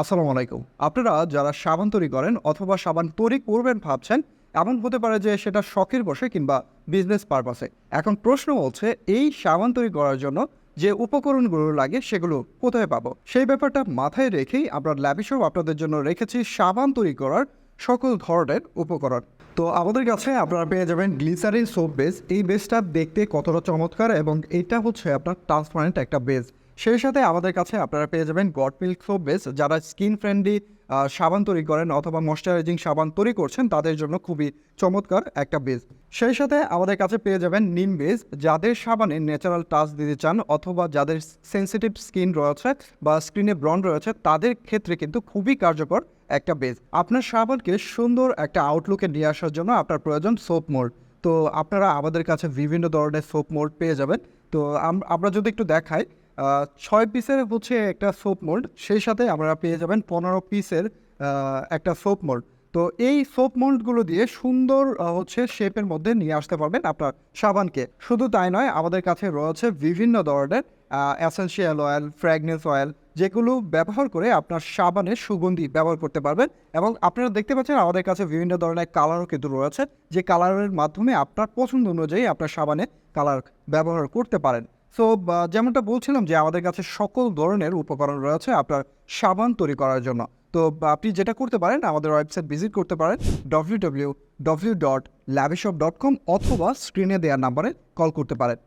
আসসালামু আলাইকুম। আপনারা যারা সাবান তৈরি করেন অথবা সাবান তৈরি করবেন ভাবছেন, এমন হতে পারে যে সেটা শখের বসে কিংবা বিজনেস পারপাসে এখন প্রশ্ন হচ্ছে, এই সাবান তৈরি করার জন্য যে উপকরণগুলো লাগে সেগুলো কোথায় পাবো? সেই ব্যাপারটা মাথায় রেখেই আমরা ল্যাবিশপ আপনাদের জন্য রেখেছি সাবান তৈরি করার সকল ধরনের উপকরণ। তো আমাদের কাছে আপনারা পেয়ে যাবেন গ্লিসারিন সোপ বেস এই বেসটা দেখতে কতটা চমৎকার এবং এটা হচ্ছে আপনার ট্রান্সপারেন্ট একটা বেস সেই সাথে আমাদের কাছে আপনারা পেয়ে যাবেন গড মিল্ক সোপ বেস। যারা স্কিন ফ্রেন্ডলি সাবান তৈরি করেন অথবা ময়শ্চারাইজিং সাবান তৈরি করছেন, তাদের জন্য খুবই চমৎকার একটা বেস। সেই সাথে আমাদের কাছে পেয়ে যাবেন নিম বেস। যাদের সাবানে ন্যাচারাল টাচ দিতে চান অথবা যাদের সেন্সিটিভ স্কিন রয়েছে বা স্কিনে ব্রন রয়েছে, তাদের ক্ষেত্রে কিন্তু খুবই কার্যকর একটা বেস। আপনার সাবানকে সুন্দর একটা আউটলুকে নিয়ে আসার জন্য আপনার প্রয়োজন সোপ মোল্ড তো আপনারা আমাদের কাছে বিভিন্ন ধরনের সোপ মোল্ড পেয়ে যাবেন। তো আমরা যদি একটু দেখাই ছয় পিসের হচ্ছে একটা সোপ মোল্ড সেই সাথে আমরা পেয়ে যাবেন পনেরো পিসের একটা সোপ মোল্ড তো এই সোপ মোল্ডগুলো দিয়ে সুন্দর হচ্ছে শেপের মধ্যে নিয়ে আসতে পারবেন আপনার সাবানকে। শুধু তাই নয়, আমাদের কাছে রয়েছে বিভিন্ন ধরনের অ্যাসেন্সিয়াল অয়েল ফ্র্যাগনেন্স অয়েল যেগুলো ব্যবহার করে আপনার সাবানের সুগন্ধি ব্যবহার করতে পারবেন। এবং আপনারা দেখতে পাচ্ছেন আমাদের কাছে বিভিন্ন ধরনের কালারও কিন্তু রয়েছে। যে কালারের মাধ্যমে আপনার পছন্দ অনুযায়ী আপনার সাবানে কালার ব্যবহার করতে পারেন। সো যেমনটা বলছিলাম যে আমাদের কাছে সকল ধরনের উপকরণ রয়েছে আপনার সাবান তৈরি করার জন্য। তো আপনি যেটা করতে পারেন, আমাদের ওয়েবসাইট ভিজিট করতে পারেন W W W dot Labishop dot com অথবা স্ক্রিনে দেওয়ার নাম্বারে কল করতে পারেন।